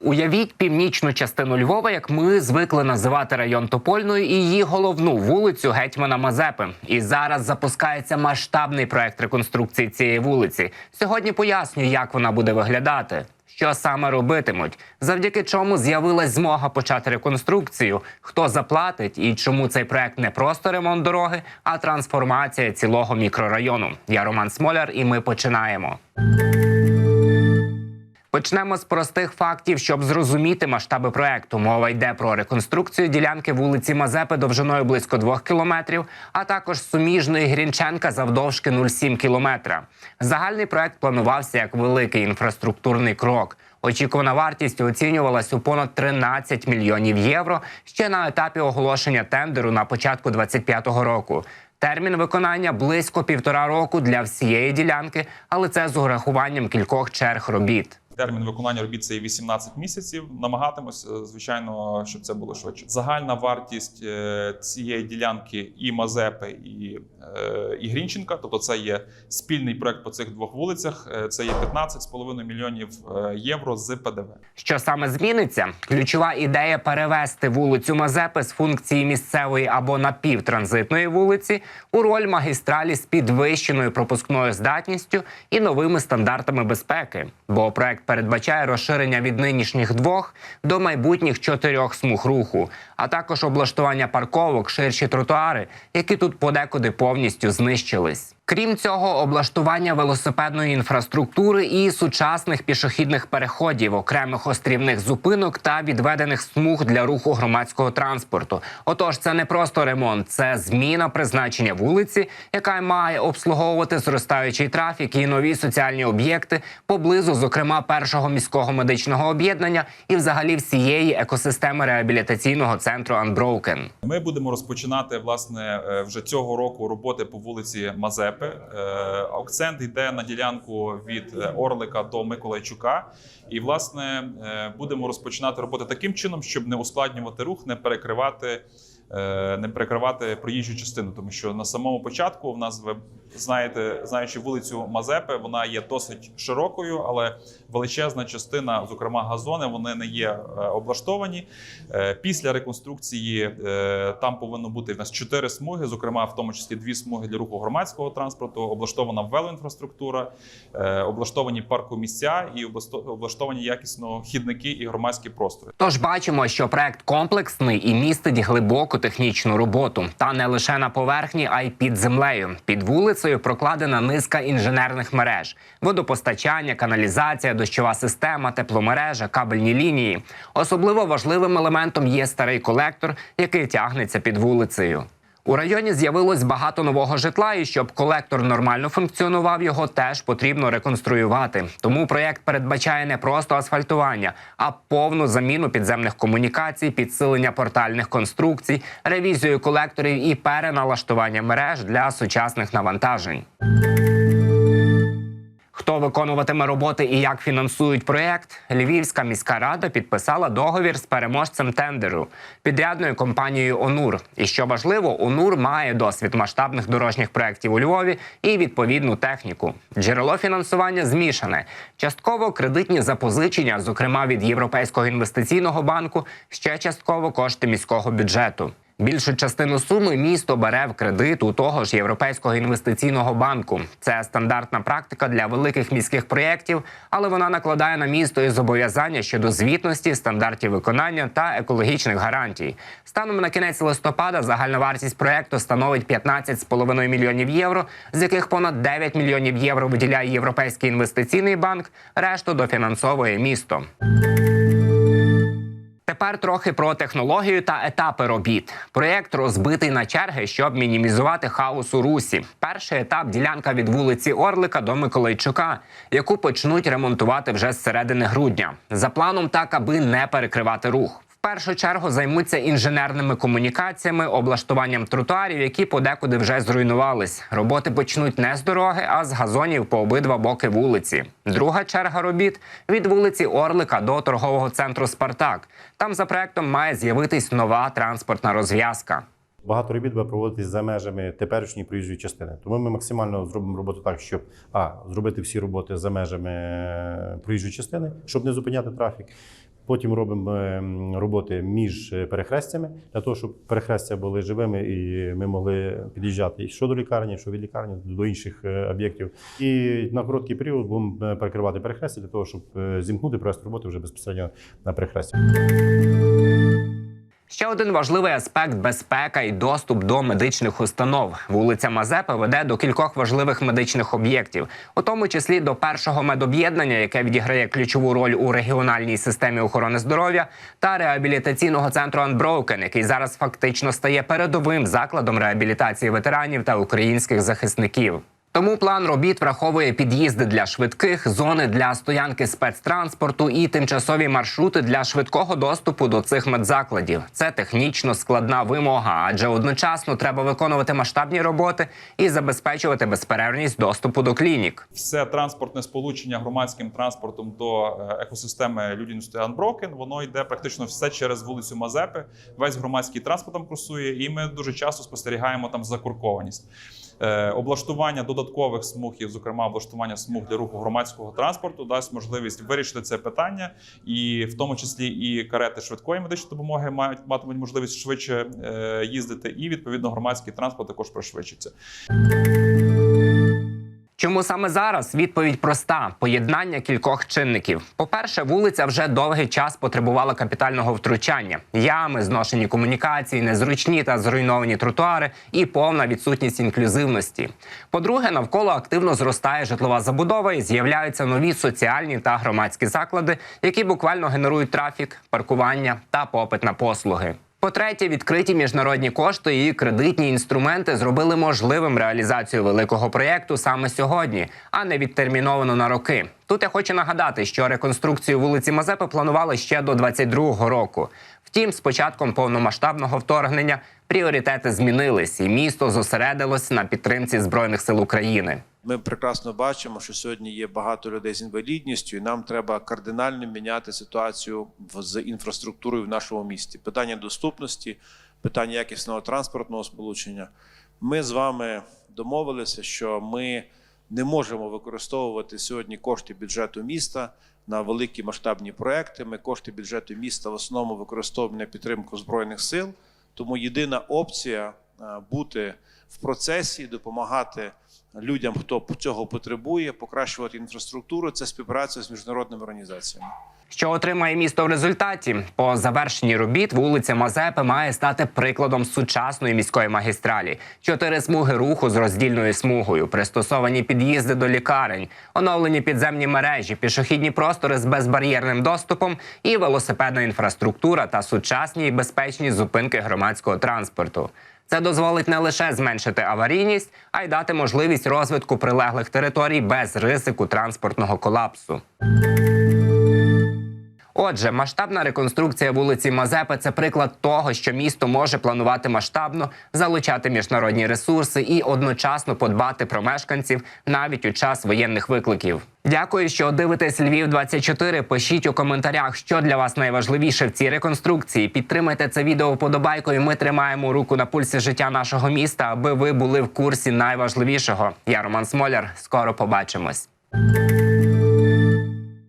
Уявіть північну частину Львова, як ми звикли називати район Топольною, і її головну вулицю гетьмана Мазепи. І зараз запускається масштабний проект реконструкції цієї вулиці. Сьогодні поясню, як вона буде виглядати. Що саме робитимуть, завдяки чому з'явилась змога почати реконструкцію, хто заплатить і чому цей проект не просто ремонт дороги, а трансформація цілого мікрорайону. Я Роман Смоляр, і ми починаємо. Почнемо з простих фактів, щоб зрозуміти масштаби проекту. Мова йде про реконструкцію ділянки вулиці Мазепи довжиною близько 2 кілометрів, а також суміжної Грінченка завдовжки 0,7 кілометра. Загальний проект планувався як великий інфраструктурний крок. Очікувана вартість оцінювалась у понад 13 мільйонів євро ще на етапі оголошення тендеру на початку 2025 року. Термін виконання близько півтора року для всієї ділянки, але це з урахуванням кількох черг робіт. Термін виконання робіт це є 18 місяців. Намагатимось, е, звичайно, щоб це було швидше. Загальна вартість е, цієї ділянки і Мазепи, і, е, і Грінченка, тобто це є спільний проект по цих двох вулицях. Це є 15,5 мільйонів євро з ПДВ. Що саме зміниться? Ключова ідея перевести вулицю Мазепи з функції місцевої або напівтранзитної вулиці у роль магістралі з підвищеною пропускною здатністю і новими стандартами безпеки. Бо проект передбачає розширення від нинішніх двох до майбутніх чотирьох смуг руху, а також облаштування парковок, ширші тротуари, які тут подекуди повністю знищились. Крім цього, облаштування велосипедної інфраструктури і сучасних пішохідних переходів, окремих острівних зупинок та відведених смуг для руху громадського транспорту. Отож, це не просто ремонт, це зміна призначення вулиці, яка має обслуговувати зростаючий трафік і нові соціальні об'єкти поблизу, зокрема, першого міського медичного об'єднання і взагалі всієї екосистеми реабілітаційного центру Unbroken. Ми будемо розпочинати власне е, вже цього року роботи по вулиці Мазепи. Е, Акцент йде на ділянку від е, Орлика до Миколайчука. І власне е, будемо розпочинати роботи таким чином, щоб не ускладнювати рух, не перекривати. Е, Не перекривати проїжджу частину, тому що на самому початку в нас ви знаєте, знаючи вулицю Мазепи, вона є досить широкою, але величезна частина, зокрема газони, вони не є е, облаштовані. Е, Після реконструкції там повинно бути в нас чотири смуги, зокрема, в тому числі дві смуги для руху громадського транспорту, облаштована велоінфраструктура, облаштовані паркомісця і областо- облаштовані якісно хідники і громадські простори. Тож бачимо, що проект комплексний і містить глибоку технічну роботу, та не лише на поверхні, а й під землею. Під вулицею прокладена низка інженерних мереж: водопостачання, каналізація, дощова система, тепломережа, кабельні лінії. Особливо важливим елементом є старий колектор, який тягнеться під вулицею. У районі з'явилось багато нового житла, і щоб колектор нормально функціонував, його теж потрібно реконструювати. Тому проєкт передбачає не просто асфальтування, а повну заміну підземних комунікацій, підсилення портальних конструкцій, ревізію колекторів і переналаштування мереж для сучасних навантажень. Хто виконуватиме роботи і як фінансують проєкт? Львівська міська рада підписала договір з переможцем тендеру підрядною компанією Онур. І що важливо, Онур має досвід масштабних дорожніх проєктів у Львові і відповідну техніку. Джерело фінансування змішане. Частково кредитні запозичення, зокрема від Європейського інвестиційного банку, ще частково кошти міського бюджету. Більшу частину суми місто бере в кредит у того ж Європейського інвестиційного банку. Це стандартна практика для великих міських проєктів, але вона накладає на місто і зобов'язання щодо звітності, стандартів виконання та екологічних гарантій. Станом на кінець листопада загальна вартість проєкту становить 15,5 мільйонів євро, з яких понад 9 мільйонів євро виділяє Європейський інвестиційний банк, решту дофінансовує місто. Тепер трохи про технологію та етапи робіт. Проєкт розбитий на черги, щоб мінімізувати хаос у русі. Перший етап ділянка від вулиці Орлика до Миколайчука, яку почнуть ремонтувати вже з середини грудня. За планом, так аби не перекривати рух. Першу чергу займуться інженерними комунікаціями, облаштуванням тротуарів, які подекуди вже зруйнувались. Роботи почнуть не з дороги, а з газонів по обидва боки вулиці. Друга черга робіт від вулиці Орлика до торгового центру Спартак. Там за проектом має з'явитись нова транспортна розв'язка. Багато робіт буде проводитись за межами теперішньої проїжджої частини. Тому ми максимально зробимо роботу так, щоб а зробити всі роботи за межами е, проїжджої частини, щоб не зупиняти трафік. Потім робимо е, роботи між е, перехрестями для того, щоб перехрестя були живими і ми могли під'їжджати і що до лікарні, що від лікарні до інших е, об'єктів. І на короткий період будемо перекривати перехрестя для того, щоб зімкнути провести роботи вже безпосередньо на перехресті. Ще один важливий аспект безпека і доступ до медичних установ. Вулиця Мазепи веде до кількох важливих медичних об'єктів, у тому числі до першого медоб'єднання, яке відіграє ключову роль у регіональній системі охорони здоров'я, та реабілітаційного центру Unbroken, який зараз фактично стає передовим закладом реабілітації ветеранів та українських захисників. Тому план робіт враховує під'їзди для швидких, зони для стоянки спецтранспорту і тимчасові маршрути для швидкого доступу до цих медзакладів. Це технічно складна вимога, адже одночасно треба виконувати масштабні роботи і забезпечувати безперервність доступу до клінік. все транспортне сполучення громадським транспортом до е, екосистеми людяності Unbroken, воно йде практично все через вулицю Мазепи. Весь громадський транспорт там курсує, і ми дуже часто спостерігаємо там закуркованість. Е, Облаштування додаткових смуг, і, зокрема, облаштування смуг для руху громадського транспорту, дасть можливість вирішити це питання, і в тому числі і карети швидкої медичної допомоги мають матимуть можливість швидше е, їздити, і відповідно громадський транспорт також пришвидшиться. Чому саме зараз? Відповідь проста: поєднання кількох чинників. По-перше, вулиця вже довгий час потребувала капітального втручання: ями, зношені комунікації, незручні та зруйновані тротуари і повна відсутність інклюзивності. По-друге, навколо активно зростає житлова забудова і з'являються нові соціальні та громадські заклади, які буквально генерують трафік, паркування та попит на послуги. По-третє, відкриті міжнародні кошти і кредитні інструменти зробили можливим реалізацію великого проєкту саме сьогодні, а не відтерміновано на роки. Тут я хочу нагадати, що реконструкцію вулиці Мазепи планували ще до 22-го року. Втім, з початком повномасштабного вторгнення пріоритети змінились, і місто зосередилось на підтримці збройних сил України. Ми прекрасно бачимо, що сьогодні є багато людей з інвалідністю, і нам треба кардинально міняти ситуацію з інфраструктурою в нашому місті. Питання доступності, питання якісного транспортного сполучення. Ми з вами домовилися, що ми не можемо використовувати сьогодні кошти бюджету міста на великі масштабні проекти. Ми кошти бюджету міста в основному використовуємо на підтримку збройних сил. Тому єдина опція е, бути в процесі, допомагати людям, хто цього потребує, покращувати інфраструктуру. Це співпраця з міжнародними організаціями. Що отримає місто в результаті? По завершенні робіт вулиця Мазепи має стати прикладом сучасної міської магістралі. Чотири смуги руху з роздільною смугою, пристосовані під'їзди до лікарень, оновлені підземні мережі, пішохідні простори з безбар'єрним доступом і велосипедна інфраструктура та сучасні і безпечні зупинки громадського транспорту. Це дозволить не лише зменшити аварійність, а й дати можливість розвитку прилеглих територій без ризику транспортного колапсу. Отже, масштабна реконструкція вулиці Мазепи це приклад того, що місто може планувати масштабно, залучати міжнародні ресурси і одночасно подбати про мешканців навіть у час воєнних викликів. Дякую, що дивитесь Львів 24 Пишіть у коментарях, що для вас найважливіше в цій реконструкції. Підтримайте це відео вподобайкою. Ми тримаємо руку на пульсі життя нашого міста, аби ви були в курсі найважливішого. Я Роман Смоляр. Скоро побачимось.